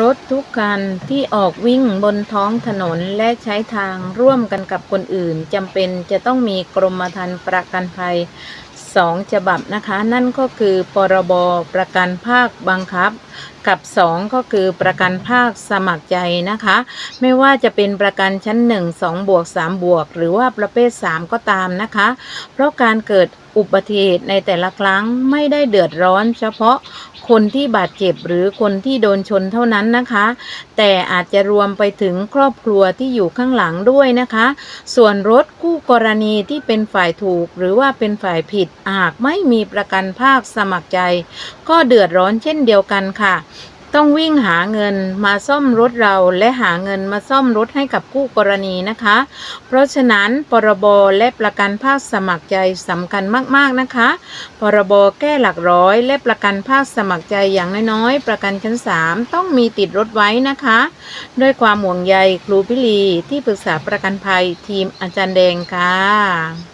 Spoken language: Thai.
รถทุกคันที่ออกวิ่งบนท้องถนนและใช้ทางร่วมกันกับคนอื่นจำเป็นจะต้องมีกรมธรรม์ประกันภัยสองฉบับนะคะ นั่นก็คือพรบประกันภาคบังคับ กับ 2 ก็คือประกันภาคสมัครใจนะคะ ไม่ว่าจะเป็นประกันชั้น 1 2บวก3บวก หรือว่าประเภท 3 ก็ตามนะคะ เพราะการเกิด อุบัติเหตุในแต่ละครั้งไม่ได้เดือดร้อน เฉพาะคนที่บาดเจ็บหรือคนที่โดนชนเท่านั้นนะคะ แต่อาจจะรวมไปถึงครอบครัวที่อยู่ข้างหลังด้วยนะคะ ส่วนรถคู่กรณีที่เป็นฝ่ายถูก หรือว่าเป็นฝ่ายผิดหากไม่มีประกันภาคสมัครใจ ก็เดือดร้อนเช่นเดียวกันค่ะ ต้องวิ่งหาเงินมาซ่อมรถเราและหาเงินมาซ่อมรถให้กับคู่กรณีนะคะ เพราะฉะนั้นพรบและประกันภาคสมัครใจสำคัญมากๆนะคะพรบแก้หลักร้อยและประกันภาคสมัครใจอย่างน้อยๆ ประกันชั้น 3 ต้องมีติดรถไว้นะคะ ด้วยความห่วงใยครูพิลีที่ปรึกษาประกันภัยทีมอาจารย์แดงค่ะ